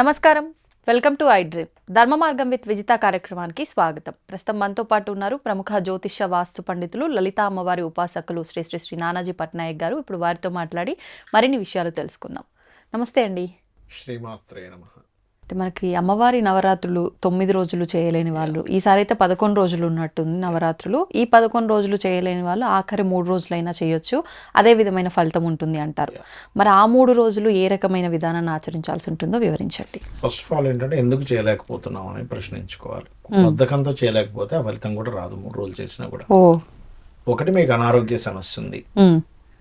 నమస్కారం. Welcome to iDream. Dharma Margam with Vijitha కార్యక్రమానికి స్వాగతం. ప్రస్తుతం మనతో పాటు ఉన్నారు ప్రముఖ జ్యోతిష్య వాస్తు పండితులు లలిత అమ్మవారి ఉపాసకులు శ్రీ శ్రీ శ్రీ నానాజీ పట్నాయక్ గారు. ఇప్పుడు వారితో మాట్లాడి మరిన్ని విషయాలు తెలుసుకుందాం. నమస్తే అండి. శ్రీమాత్రే నమః. మనకి అమ్మవారి నవరాత్రులు తొమ్మిది రోజులు చేయలేని వాళ్ళు. ఈసారి అయితే పదకొండు రోజులు ఉన్నట్టుంది నవరాత్రులు. ఈ పదకొండు రోజులు చేయలేని వాళ్ళు ఆఖరి మూడు రోజులైనా చేయొచ్చు. అదే విధమైన ఫలితం ఉంటుంది అంటారు. మరి ఆ మూడు రోజులు ఏ రకమైన విధానాన్ని ఆచరించాల్సి ఉంటుందో వివరించండి. ఫస్ట్ ఆఫ్ ఆల్ ఏంటంటే ఎందుకు చేయలేకపోతున్నాం అని ప్రశ్నించుకోవాలి. బద్ధకంతో చేయలేకపోతే ఆ ఫలితం కూడా రాదు మూడు రోజులు చేసినా కూడా. ఓ. ఒకటి మీకు అనారోగ్య సమస్య ఉంది. ఉమ్,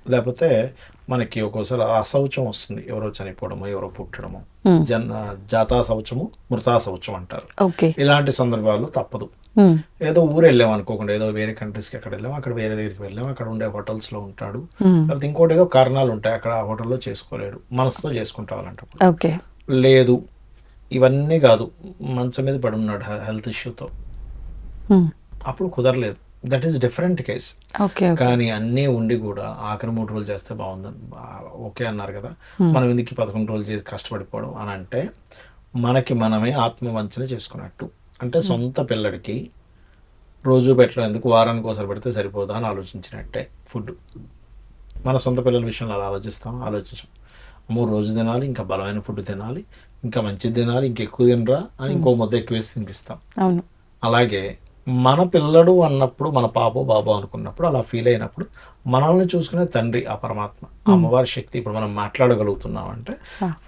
లేకపోతే మనకి ఒక్కోసారి అశౌచం వస్తుంది. ఎవరో చనిపోవడము ఎవరో పుట్టడము. జన్ జాతా శౌచము మృతా శౌచం అంటారు. ఇలాంటి సందర్భాల్లో తప్పదు. ఏదో ఊరు వెళ్ళాం అనుకోకుండా ఏదో వేరే కంట్రీస్కి అక్కడ వెళ్ళాం అక్కడ వేరే దగ్గరికి వెళ్ళాం అక్కడ ఉండే హోటల్స్లో ఉంటాడు. ఉమ్, లేకపోతే ఇంకోటి ఏదో కారణాలు ఉంటాయి అక్కడ ఆ హోటల్లో చేసుకోలేడు. మనసుతో చేసుకుంటావాలంటే ఓకే. లేదు. ఇవన్నీ కాదు. మంచం మీద పడి ఉన్నాడు హెల్త్ ఇష్యూతో. అప్పుడు కుదరలేదు. దట్ ఈస్ డిఫరెంట్ కేస్ కానీ అన్నీ ఉండి కూడా ఆఖరి మూడు రోజులు చేస్తే బాగుందని బా- ఓకే అన్నారు కదా. మనం ఎందుకు ఈ పదకొండు రోజులు చేసి కష్టపడిపోవడం అని అంటే మనకి మనమే ఆత్మవంచన చేసుకున్నట్టు. అంటే సొంత పిల్లడికి రోజు పెట్టడం ఎందుకు? వారానికి ఒకసారి పెడితే సరిపోదా అని ఆలోచించినట్టే ఫుడ్. మన సొంత పిల్లల విషయంలో అలా ఆలోచిస్తాం ఆలోచించాం. మూడు రోజు తినాలి ఇంకా బలమైన ఫుడ్ తినాలి ఇంకా మంచిది తినాలి ఇంకా ఎక్కువ తినరా అని ఇంకో ముద్ద ఎక్కువ వేసి తినిపిస్తాం అలాగే మన పిల్లడు అన్నప్పుడు మన పాపో బాబో అనుకున్నప్పుడు అలా ఫీల్ అయినప్పుడు మనల్ని చూసుకునే తండ్రి ఆ పరమాత్మ. అమ్మవారి శక్తి ఇప్పుడు మనం మాట్లాడగలుగుతున్నాం అంటే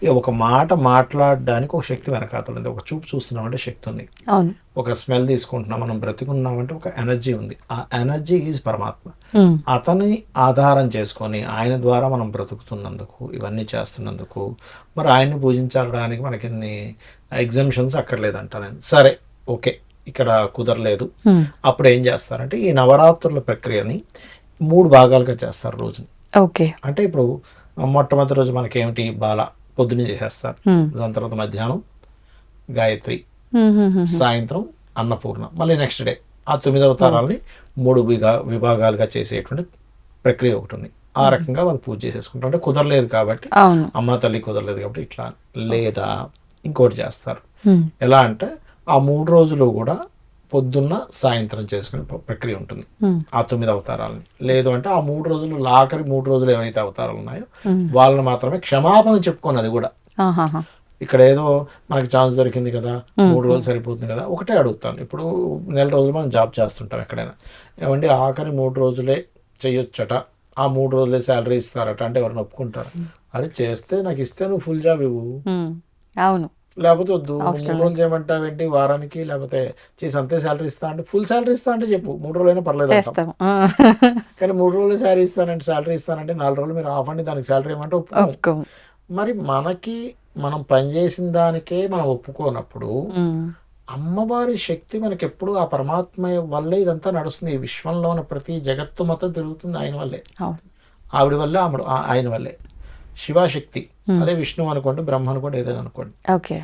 ఒక మాట మాట్లాడడానికి ఒక శక్తి వెనకాతలు ఉంది. ఒక చూపు చూస్తున్నామంటే శక్తి ఉంది. ఒక స్మెల్ తీసుకుంటున్నాం మనం బ్రతికున్నామంటే ఒక ఎనర్జీ ఉంది. ఆ ఎనర్జీ ఈజ్ పరమాత్మ. అతని ఆధారం చేసుకొని ఆయన ద్వారా మనం బ్రతుకుతున్నందుకు ఇవన్నీ చేస్తున్నందుకు మరి ఆయన్ని పూజించడానికి మనకి ఇన్ని ఎగ్జామ్షన్స్ అక్కర్లేదంట నేను. సరే ఓకే. ఇక్కడ కుదరలేదు. ఉమ్, అప్పుడు ఏం చేస్తారంటే ఈ నవరాత్రుల ప్రక్రియని మూడు భాగాలుగా చేస్తారు రోజుని. ఓకే. అంటే ఇప్పుడు మొట్టమొదటి రోజు మనకేమిటి? బాల పొద్దున్నే చేసేస్తారు. ఉమ్, దాని తర్వాత మధ్యాహ్నం గాయత్రి ఉమ్, సాయంత్రం అన్నపూర్ణ మళ్ళీ నెక్స్ట్ డే ఆ తొమ్మిది అవతారాలని మూడు విభా విభాగాలుగా చేసేటువంటి ప్రక్రియ ఒకటి ఉంది. ఆ రకంగా వాళ్ళు పూజ చేసేసుకుంటారు అంటే కుదరలేదు కాబట్టి అమ్మ తల్లి కుదరలేదు కాబట్టి ఇట్లా లేదా ఇంకోటి చేస్తారు. ఎలా అంటే ఆ మూడు రోజులు కూడా పొద్దున్న సాయంత్రం చేసుకునే ప్ర- ప్రక్రియ ఉంటుంది. ఆ తొమ్మిది అవతారాలని. లేదు అంటే ఆ మూడు రోజులు ఆఖరి మూడు రోజులు ఏవైతే అవతారాలు ఉన్నాయో వాళ్ళని మాత్రమే క్షమాపణ చెప్పుకోను అది కూడా. ఇక్కడ ఏదో మనకి ఛాన్స్ దొరికింది కదా మూడు రోజులు సరిపోతుంది కదా ఒకటే అడుగుతాను. ఇప్పుడు నెల రోజులు మనం జాబ్ చేస్తుంటాం ఎక్కడైనా. ఏమండి ఆఖరి మూడు రోజులే చెయ్యొచ్చట ఆ మూడు రోజులే శాలరీ ఇస్తారట అంటే ఎవరైనా ఒప్పుకుంటారు అరే చేస్తే నాకు ఇస్తే నువ్వు ఫుల్ జాబ్ ఇవ్వు. అవును. లేకపోతే వద్దు మూడు రోజులు చేయమంటావేంటి? వారానికి లేకపోతే చేసి అంతే శాలరీ ఇస్తా అంటే ఫుల్ శాలరీ ఇస్తా అంటే చెప్పు. మూడు రోజులైనా పర్లేదు అంటాం. చేస్తాం. ఆ, కానీ మూడు రోజులు శాలరీ ఇస్తానంటే శాలరీ ఇస్తానంటే నాలుగు రోజులు మీరు ఆఫ్ అండి దానికి శాలరీ ఇవ్వమంటే ఒప్పుకోము. ఒప్పుకోము. మరి మనకి మనం పనిచేసిన దానికే మనం ఒప్పుకోనప్పుడు అమ్మవారి శక్తి మనకి ఎప్పుడు ఆ పరమాత్మ వల్లే ఇదంతా నడుస్తుంది. ఈ విశ్వంలో ఉన్న ప్రతి జగత్తు మొత్తం తిరుగుతుంది ఆయన వల్లే. ఆవిడ వల్లే ఆమెడు ఆ- ఆయన వల్లే. శివశక్తి అదే విష్ణు అనుకోండి బ్రహ్మ అనుకోండి ఏదైనా అనుకోండి. ఓకే.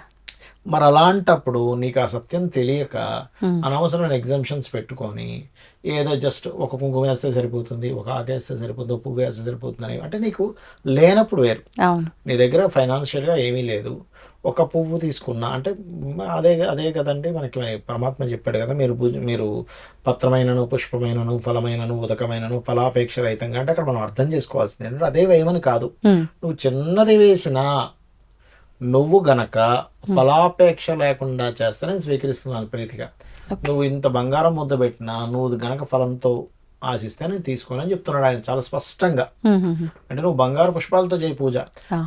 మరి అలాంటప్పుడు నీకు ఆ సత్యం తెలియక Hmm. అనవసరమైన ఎగ్జామ్షన్స్ పెట్టుకొని ఏదో జస్ట్ ఒక కుంకుమ వేస్తే సరిపోతుంది ఒక ఆకేస్తే సరిపోతుంది ఒక పువ్వు వేస్తే సరిపోతుంది అని అంటే నీకు లేనప్పుడు వేరు. నీ దగ్గర ఫైనాన్షియల్గా ఏమీ లేదు. ఒక పువ్వు తీసుకున్నా అంటే అదే అదే కదండి మనకి పరమాత్మ చెప్పాడు కదా మీరు మీరు పత్రమైనను పుష్పమైనను ఫలమైనను ఉదకమైనను ఫలాపేక్ష రహితంగా అంటే అక్కడ మనం అర్థం చేసుకోవాల్సింది ఏంటంటే అదే వేయమని కాదు. ఉమ్, నువ్వు చిన్నది వేసినా నువ్వు గనక ఫలాపేక్ష లేకుండా చేస్తేనే స్వీకరిస్తున్నాను ప్రీతిగా. నువ్వు ఇంత బంగారం ముద్ద పెట్టినా నువ్వు గనక ఫలంతో ఆశిస్తే నేను తీసుకోను అని చెప్తున్నాడు ఆయన చాలా స్పష్టంగా. అంటే నువ్వు బంగారు పుష్పాలతో చేయి పూజ.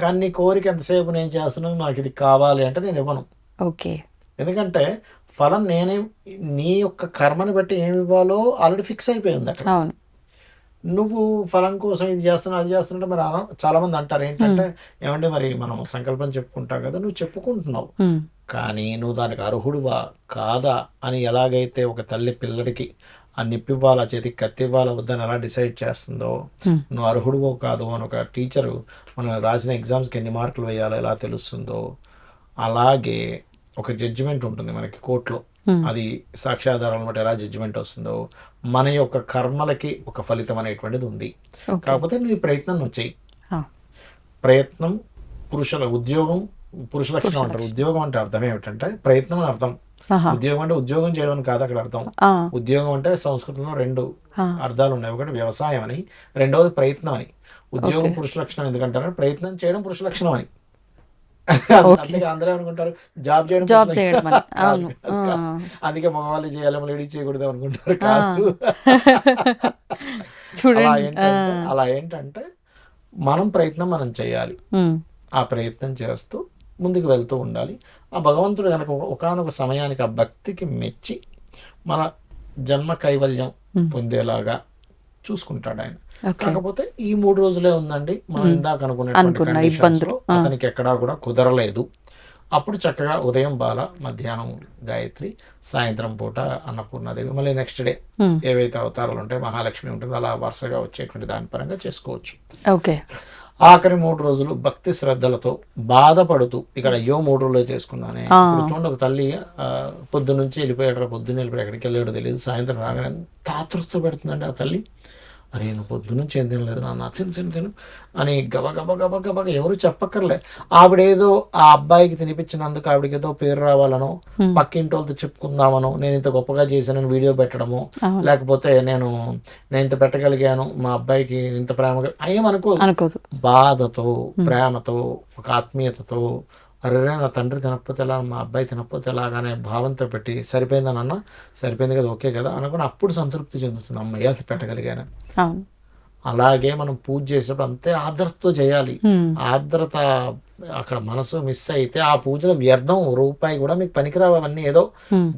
కానీ నీ కోరిక ఎంతసేపు నేను చేస్తున్నాను నాకు ఇది కావాలి అంటే నేను ఇవ్వను. ఓకే. ఎందుకంటే ఫలం నేనే నీ యొక్క కర్మని బట్టి ఏమి ఇవ్వాలో ఆల్రెడీ ఫిక్స్ అయిపోయింది అక్కడ. నువ్వు ఫలం కోసం ఇది చేస్తున్నావు అది చేస్తున్నా మరి చాలా మంది అంటారు. ఏంటంటే ఏమంటే మరి మనం సంకల్పం చెప్పుకుంటాం కదా నువ్వు చెప్పుకుంటున్నావు. కానీ నువ్వు దానికి అర్హుడువా కాదా అని ఎలాగైతే ఒక తల్లి పిల్లడికి ఆ నిప్పివ్వాలా చేతికి కత్తి ఇవ్వాలా వద్దని ఎలా డిసైడ్ చేస్తుందో నువ్వు అర్హుడువో కాదు అని ఒక టీచరు మనం రాసిన ఎగ్జామ్స్కి ఎన్ని మార్కులు వేయాలో ఎలా తెలుస్తుందో అలాగే ఒక జడ్జిమెంట్ ఉంటుంది మనకి కోర్టులో. అది సాక్ష్యాధారాలను బట్టి ఎలా జడ్జిమెంట్ వస్తుందో మన యొక్క కర్మలకి ఒక ఫలితం అనేటువంటిది ఉంది. కాకపోతే నీ ప్రయత్నం ఆ, ప్రయత్నం పురుషుల ఉద్యోగం పురుష లక్షణం అంటారు. ఉద్యోగం అంటే అర్థం ఏమిటంటే ప్రయత్నం అని అర్థం. ఉద్యోగం అంటే ఉద్యోగం చేయడం అని కాదు అక్కడ అర్థం. ఉద్యోగం అంటే సంస్కృతంలో రెండు. అర్థాలు ఉన్నాయి. ఒకటి వ్యవసాయం అని రెండవది ప్రయత్నం అని. ఉద్యోగం పురుష లక్షణం ఎందుకంటారు ప్రయత్నం చేయడం పురుష లక్షణం అని. అందరూ అనుకుంటారు జాబ్ చేయడం జాబ్ చేయడం. అవును. అందుకే మగవాళ్ళు చేయాలి లేడీస్ చేయకూడదు అనుకుంటారు కాదు. అలా చూడండి అలా ఏంటంటే మనం ప్రయత్నం మనం చేయాలి. ఆ ప్రయత్నం చేస్తూ ముందుకు వెళ్తూ ఉండాలి. ఆ భగవంతుడు కనుక ఒకనొక సమయానికి ఆ భక్తికి మెచ్చి మన జన్మ కైవల్యం పొందేలాగా చూసుకుంటాడు ఆయన. కాకపోతే ఈ మూడు రోజులే ఉందండి. మనం ఇందాక ఇబ్బందులు. లో అతనికి ఎక్కడా కూడా కుదరలేదు. అప్పుడు చక్కగా ఉదయం బాల మధ్యాహ్నం గాయత్రి సాయంత్రం పూట అన్నపూర్ణాదేవి మళ్ళీ నెక్స్ట్ డే ఏవైతే అవతారాలు ఉంటాయో మహాలక్ష్మి ఉంటుంది. అలా వరుసగా వచ్చేటువంటి దాని పరంగా చేసుకోవచ్చు. ఓకే. ఆఖరి మూడు రోజులు భక్తి శ్రద్ధలతో బాధపడుతూ ఇక్కడ అయ్యో మూడు రోజులు చేసుకున్నానే. ఇప్పుడు చూడండి ఒక తల్లి పొద్దు నుంచి వెళ్ళిపోయాడు పొద్దున్న వెళ్ళిపోయి ఎక్కడికి వెళ్ళాడో తెలియదు. సాయంత్రం రాగానే ఎంత ఆతృత పెడుతుందండి ఆ తల్లి. అరే నువ్వు పొద్దు నుంచి ఏం తినలేదు నాన్న? తిను తిను తిను. అని గబ గబ గబ గబ ఎవరు చెప్పక్కర్లే. ఆవిడేదో ఆ అబ్బాయికి తినిపించినందుకు ఆవిడకి ఏదో పేరు రావాలనో పక్కింటి వాళ్ళతో చెప్పుకుందామనో నేను ఇంత గొప్పగా చేశానని వీడియో పెట్టడము లేకపోతే నేను నేను ఇంత పెట్టగలిగాను మా అబ్బాయికి ఇంత ప్రేమగా ఏమనుకో బాధతో ప్రేమతో ఒక ఆత్మీయతతో అరే నా తండ్రి తినకపోతే ఎలా మా అబ్బాయి తినకపోతే ఎలాగానే భావంతో పెట్టి సరిపోయిందని అన్న సరిపోయింది కదా ఓకే కదా అనుకుని అప్పుడు సంతృప్తి చెందుతుంది. అమ్మయ్య అది పెట్టగలిగాను. అలాగే మనం పూజ చేసేటప్పుడు అంతే ఆర్ద్రతతో చేయాలి. ఆర్ద్రత అక్కడ మనసు మిస్ అయితే ఆ పూజలో వ్యర్థం రూపాయి కూడా మీకు పనికిరావు అవన్నీ ఏదో.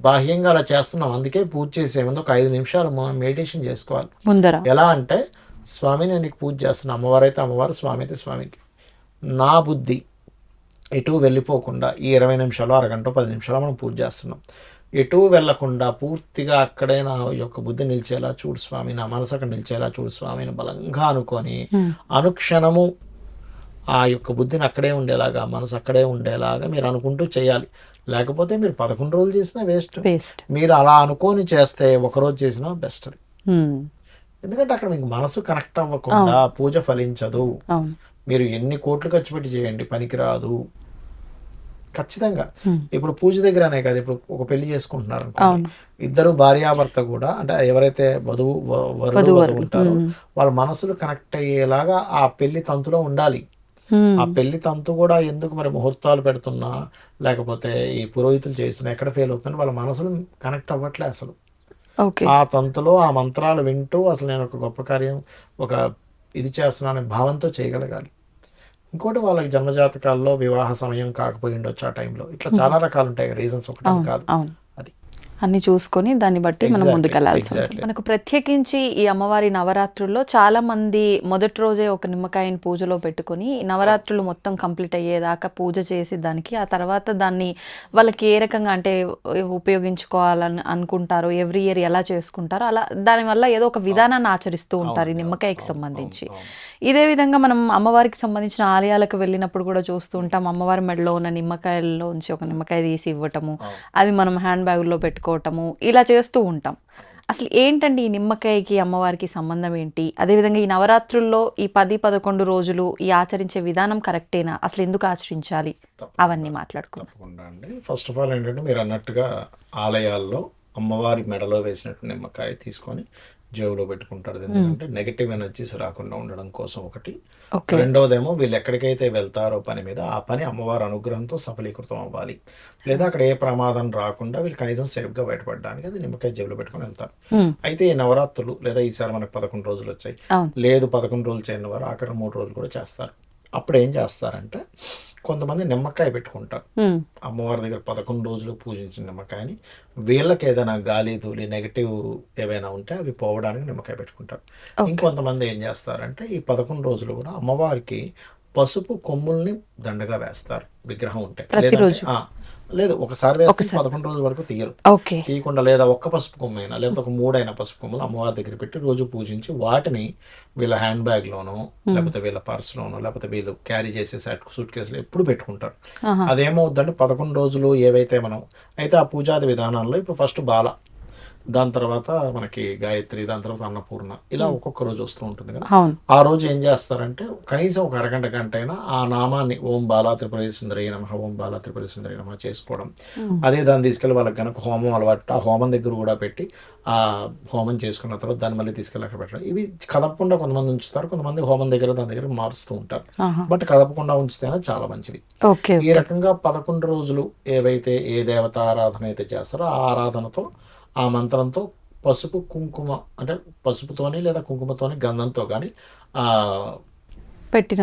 బాహ్యంగా అలా చేస్తున్నాం. అందుకే పూజ చేసే ముందు ఒక ఐదు నిమిషాలు మెడిటేషన్ చేసుకోవాలి. ముందర. ఎలా అంటే స్వామి నేను నీకు పూజ చేస్తున్నా. అమ్మవారు అయితే అమ్మవారు స్వామి అయితే స్వామికి. నా బుద్ధి. ఎటు వెళ్ళిపోకుండా ఈ ఇరవై నిమిషాలు అరగంట పది నిమిషాలు మనం పూజ చేస్తున్నాం. ఎటు వెళ్ళకుండా పూర్తిగా అక్కడే నా యొక్క బుద్ధి నిలిచేలా చూడు స్వామి నా మనసు అక్కడ నిలిచేలా చూడు స్వామిని బలంగా అనుకొని అనుక్షణము ఆ యొక్క బుద్ధిని అక్కడే ఉండేలాగా మనసు అక్కడే ఉండేలాగా మీరు అనుకుంటూ చేయాలి. లేకపోతే మీరు పదకొండు రోజులు చేసినా వేస్ట్. మీరు అలా అనుకొని చేస్తే ఒకరోజు చేసినా బెస్ట్ అది. ఎందుకంటే అక్కడ మీకు మనసు కనెక్ట్ అవ్వకుండా పూజ ఫలించదు. మీరు ఎన్ని కోట్లు ఖర్చు పెట్టి చేయండి పనికిరాదు. ఖచ్చితంగా. ఇప్పుడు పూజ దగ్గరనే కాదు ఇప్పుడు ఒక పెళ్ళి చేసుకుంటున్నారు ఇద్దరు భార్యాభర్త కూడా అంటే ఎవరైతే వధువు వరుడు వధువు ఉంటారో వాళ్ళ మనసులు కనెక్ట్ అయ్యేలాగా ఆ పెళ్ళి తంతులో ఉండాలి. ఆ పెళ్ళి తంతు కూడా ఎందుకు మరి ముహూర్తాలు పెడుతున్నా లేకపోతే ఈ పురోహితులు చేసినా ఎక్కడ ఫెయిల్ అవుతున్నా వాళ్ళ మనసులు కనెక్ట్ అవ్వట్లే అసలు. ఆ తంతులో ఆ మంత్రాలు వింటూ అసలు నేను ఒక గొప్ప కార్యం ఒక ఇది చేస్తున్నాననే భావంతో చేయగలగాలి. ఇంకోటి వాళ్ళకి జన్మజాతకాల్లో వివాహ సమయం కాకపోయి ఉండొచ్చు ఆ టైంలో. ఇట్లా చాలా రకాలు ఉంటాయి రీజన్స్ ఒకటి కాదు. అన్ని చూసుకొని దాన్ని బట్టి మనం Exactly, ముందుకు వెళ్ళాల్సి exactly. ఉంటుంది. మనకు ప్రత్యేకించి ఈ అమ్మవారి నవరాత్రుల్లో చాలా మంది మొదటి రోజే ఒక నిమ్మకాయని పూజలో పెట్టుకొని నవరాత్రులు మొత్తం కంప్లీట్ అయ్యేదాకా పూజ చేసి దానికి ఆ తర్వాత దాన్ని వాళ్ళకి ఏ రకంగా అంటే ఉపయోగించుకోవాలని అనుకుంటారో ఎవ్రీ ఇయర్ ఎలా చేసుకుంటారో అలా దానివల్ల ఏదో ఒక విధానాన్ని ఆచరిస్తూ ఉంటారు ఈ నిమ్మకాయకి సంబంధించి. ఇదే విధంగా మనం అమ్మవారికి సంబంధించిన ఆలయాలకు వెళ్ళినప్పుడు కూడా చూస్తూ ఉంటాం. అమ్మవారి మెడలో ఉన్న నిమ్మకాయల్లోంచి ఒక నిమ్మకాయ తీసి ఇవ్వటము అది మనం హ్యాండ్ బ్యాగుల్లో పెట్టుకోవటము ఇలా చేస్తూ ఉంటాం. అసలు ఏంటండి ఈ నిమ్మకాయకి అమ్మవారికి సంబంధం ఏంటి? అదేవిధంగా ఈ నవరాత్రుల్లో ఈ పది పదకొండు రోజులు ఈ ఆచరించే విధానం కరెక్టేనా? అసలు ఎందుకు ఆచరించాలి? అవన్నీ మాట్లాడుకుందాం. అండి. ఫస్ట్ ఆఫ్ ఆల్ ఏంటంటే మీరు అన్నట్టుగా ఆలయాల్లో అమ్మవారి మెడలో వేసినట్టు నిమ్మకాయ తీసుకొని జేబులో పెట్టుకుంటారు. ఎందుకంటే నెగటివ్ ఎనర్జీస్ రాకుండా ఉండడం కోసం ఒకటి. రెండవదేమో వీళ్ళు ఎక్కడికైతే వెళ్తారో పని మీద ఆ పని అమ్మవారి అనుగ్రహంతో సఫలీకృతం అవ్వాలి. లేదా అక్కడ ఏ ప్రమాదం రాకుండా వీళ్ళు కనీసం సేఫ్గా బయటపడడానికి అది నిమ్మకాయ జేబులో పెట్టుకొని వెళ్తారు. అయితే ఈ నవరాత్రులు లేదా ఈసారి మనకు పదకొండు రోజులు వచ్చాయి. లేదు పదకొండు రోజులు చేయని వారు అక్కడ మూడు రోజులు కూడా చేస్తారు. అప్పుడు ఏం చేస్తారంటే కొంతమంది నిమ్మకాయ పెట్టుకుంటారు. అమ్మవారి దగ్గర పదకొండు రోజులు పూజించిన నిమ్మకాయని వీళ్ళకి ఏదైనా గాలి ధూళి నెగిటివ్ ఏవైనా ఉంటే అవి పోవడానికి నిమ్మకాయ పెట్టుకుంటారు. ఇంకొంతమంది ఏం చేస్తారంటే ఈ పదకొండు రోజులు కూడా అమ్మవారికి పసుపు కొమ్ముల్ని దండగా వేస్తారు. విగ్రహం ఉంటే. లేదు ఒకసారి వేస్తే పదకొండు రోజుల వరకు తీయరు. తీయకుండా లేదా ఒక్క పసుపు కొమ్మైనా లేకపోతే ఒక మూడైన పసుపు కొమ్మలు అమ్మవారి దగ్గర పెట్టి రోజు పూజించి వాటిని వీళ్ళ హ్యాండ్ బ్యాగ్లోనో లేకపోతే వీళ్ళ పర్స్లోనో లేకపోతే వీళ్ళు క్యారీ చేసే సెట్ సూట్ కేసులో ఎప్పుడు పెట్టుకుంటారు. అదేమవుద్దంటే పదకొండు రోజులు ఏవైతే మనం అయితే ఆ పూజాది విధానాల్లో ఇప్పుడు ఫస్ట్ బాల. దాని తర్వాత మనకి గాయత్రి దాని తర్వాత అన్నపూర్ణ ఇలా ఒక్కొక్క రోజు వస్తూ ఉంటుంది కదా. ఆ రోజు ఏం చేస్తారంటే కనీసం ఒక అరగంట గంట అయినా ఆ నామాన్ని ఓం బాలా త్రిపుర సుందరి నమ ఓం బాలా త్రిపుర సుందరి నమ చేసుకోవడం. అదే దాన్ని తీసుకెళ్ళి వాళ్ళకి కనుక హోమం అలవాటు ఆ హోమం దగ్గర కూడా పెట్టి ఆ హోమం చేసుకున్న తర్వాత దాన్ని మళ్ళీ తీసుకెళ్ళి అక్కడ పెట్టడం. ఇవి కదపకుండా కొంతమంది ఉంచుతారు కొంతమంది హోమం దగ్గర దాని దగ్గర మారుస్తూ ఉంటారు. బట్ కదపకుండా ఉంచితేనే చాలా మంచిది. ఓకే ఈ రకంగా పదకొండు రోజులు ఏవైతే ఏ దేవత ఆరాధన అయితే చేస్తారో ఆ ఆరాధనతో ఆ మంత్రంతో పసుపు కుంకుమ అంటే పసుపుతోని లేదా కుంకుమతోని గంధంతో కానీ ఆ పెట్టిన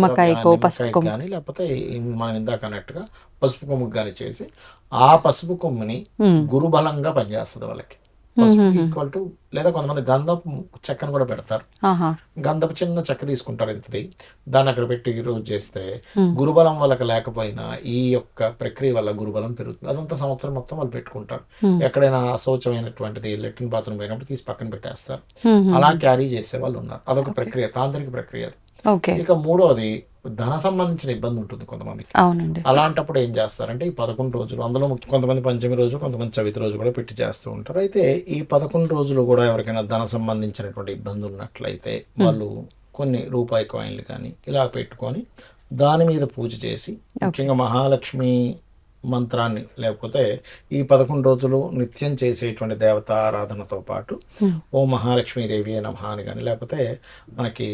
ద్రవ్యానికి పసుపు నిమ్మకాయకి కానీ లేకపోతే మనం ఇందాక అన్నట్టుగా పసుపు కొమ్ముకు కానీ చేసి ఆ పసుపు కొమ్ముని గురుబలంగా పనిచేస్తుంది వాళ్ళకి. ఈక్వల్ టు లేదా కొంతమంది గంధపు చెక్కను కూడా పెడతారు. గంధపు చిన్న చెక్క తీసుకుంటారు ఇంతది. దాన్ని అక్కడ పెట్టి రోజు చేస్తే గురుబలం వాళ్ళకి లేకపోయినా ఈ యొక్క ప్రక్రియ వల్ల గురుబలం పెరుగుతుంది. అదంతా సంవత్సరం మొత్తం వాళ్ళు పెట్టుకుంటారు. ఎక్కడైనా అశౌచమైనటువంటిది లెట్రిన్ బాత్రూమ్ పోయినప్పుడు తీసి పక్కన పెట్టేస్తారు. అలా క్యారీ చేసే వాళ్ళు ఉన్నారు. అదొక ప్రక్రియ తాంత్రిక ప్రక్రియ ఇక మూడోది ధన సంబంధించిన ఇబ్బంది ఉంటుంది కొంతమందికి. అవునండి. అలాంటప్పుడు ఏం చేస్తారంటే ఈ పదకొండు రోజులు అందులో కొంతమంది పంచమి రోజు కొంతమంది చవితి రోజు కూడా పెట్టి చేస్తూ ఉంటారు. అయితే ఈ పదకొండు రోజులు కూడా ఎవరికైనా ధన సంబంధించినటువంటి ఇబ్బంది ఉన్నట్లయితే వాళ్ళు కొన్ని రూపాయి కాయిన్లు కానీ ఇలా పెట్టుకొని దాని మీద పూజ చేసి ముఖ్యంగా మహాలక్ష్మి మంత్రాన్ని లేకపోతే ఈ పదకొండు రోజులు నిత్యం చేసేటువంటి దేవత ఆరాధనతో పాటు ఓ మహాలక్ష్మీదేవి నమః అని కానీ లేకపోతే మనకి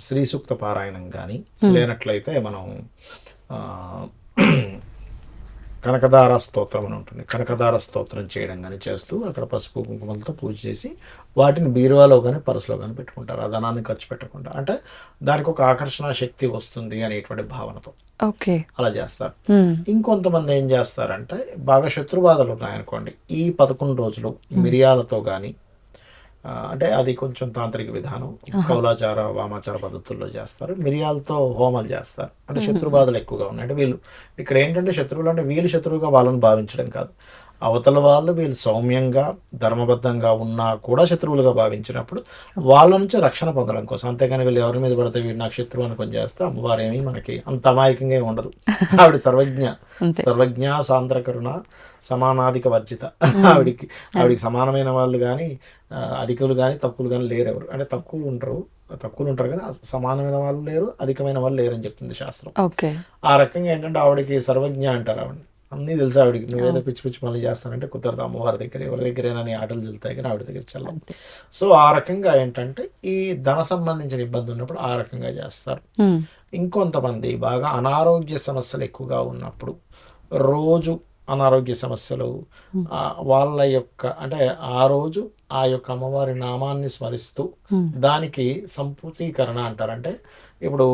శ్రీ సూక్త పారాయణం కానీ లేనట్లయితే మనం కనకదార స్తోత్రం అని ఉంటుంది. కనకదార స్తోత్రం చేయడం కానీ చేస్తూ అక్కడ పసుపు కుంకుమలతో పూజ చేసి వాటిని బీరువాలో కానీ పరసులో కానీ పెట్టుకుంటారు. ఆ ధనాన్ని ఖర్చు పెట్టకుండా. అంటే దానికి ఒక ఆకర్షణ శక్తి వస్తుంది అనేటువంటి భావనతో. ఓకే. అలా చేస్తారు. ఇంకొంతమంది ఏం చేస్తారంటే బాగా శత్రుబాధలు ఉన్నాయనుకోండి. ఈ పదకొండు రోజులు మిరియాలతో కానీ అంటే అది కొంచెం తాంత్రిక విధానం. కౌలాచార వామాచార పద్ధతుల్లో చేస్తారు. మిరియాలతో హోమాలు చేస్తారు. అంటే శత్రుబాధలు ఎక్కువగా ఉన్నాయి. అంటే వీళ్ళు ఇక్కడ ఏంటంటే శత్రువులు అంటే వీళ్ళు శత్రువుగా వాళ్ళని భావించడం కాదు. అవతల వాళ్ళు వీళ్ళు సౌమ్యంగా ధర్మబద్ధంగా ఉన్నా కూడా శత్రువులుగా భావించినప్పుడు వాళ్ళ నుంచి రక్షణ పొందడం కోసం. అంతేగాని వీళ్ళు ఎవరి మీద పడితే వీడు నాకు శత్రువు అనుకొని చేస్తే అమ్మవారేమీ మనకి అంత అమాయకంగా ఉండదు. ఆవిడ సర్వజ్ఞ సర్వజ్ఞ సాంద్ర కరుణ సమానాధిక వర్జిత. ఆవిడికి ఆవిడికి సమానమైన వాళ్ళు కానీ అధికులు కానీ తక్కువలు కానీ లేరు ఎవరు అంటే తక్కువ ఉంటారు తక్కువలు ఉంటారు కానీ సమానమైన వాళ్ళు లేరు అధికమైన వాళ్ళు లేరని చెప్తుంది శాస్త్రం. ఆ రకంగా ఏంటంటే ఆవిడకి సర్వజ్ఞ అంటారు ఆవిడ అన్నీ తెలుసు ఆవిడకి? నువ్వేదో పిచ్చి పిచ్చి పనులు చేస్తానంటే కుదరదు. అమ్మవారి దగ్గర ఎవరి దగ్గరైనా నీ ఆటలు చెల్తాయి కానీ ఆవిడ దగ్గర చల్లం సో ఆ రకంగా ఏంటంటే ఈ ధన సంబంధించిన ఇబ్బంది ఉన్నప్పుడు ఆ రకంగా చేస్తారు. ఇంకొంతమంది బాగా అనారోగ్య సమస్యలు ఎక్కువగా ఉన్నప్పుడు రోజు అనారోగ్య సమస్యలు వాళ్ళ యొక్క అంటే ఆ రోజు ఆ యొక్క అమ్మవారి నామాన్ని స్మరిస్తూ దానికి సంపూర్తీకరణ అంటారంటే ఇప్పుడు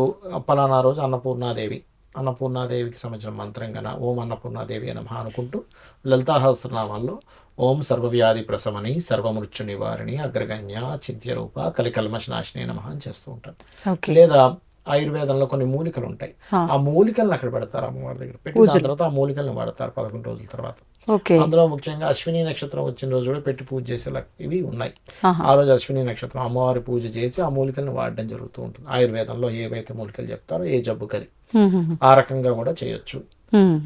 పలానా రోజు అన్నపూర్ణాదేవి అన్నపూర్ణాదేవికి సంబంధించిన మంత్రం గన ఓం అన్నపూర్ణాదేవి అని అనుకుంటూ లలితాహస్రనామాల్లో ఓం సర్వవ్యాధి ప్రసమని సర్వమృత్యు నివారిణి అగ్రగణ్య చింత్యరూప కలికల్మశనాశిని నమ అని చేస్తూ ఉంటారు ఓకే. లేదా ఆయుర్వేదంలో కొన్ని మూలికలు ఉంటాయి. ఆ. మూలికలను అక్కడ పెడతారు అమ్మవారి దగ్గర. పెట్టి దాని తర్వాత ఆ మూలికలను వాడతారు పదకొండు రోజుల తర్వాత. అందులో ముఖ్యంగా అశ్విని నక్షత్రం వచ్చిన రోజు కూడా పెట్టి పూజ చేసేలా ఇవి ఉన్నాయి. ఆ రోజు అశ్విని నక్షత్రం అమ్మవారి పూజ చేసి ఆ మూలికలను వాడడం జరుగుతూ ఉంటుంది. ఆయుర్వేదంలో ఏవైతే మూలికలు చెప్తారో ఏ జబ్బుకది. ఆ రకంగా కూడా చేయొచ్చు.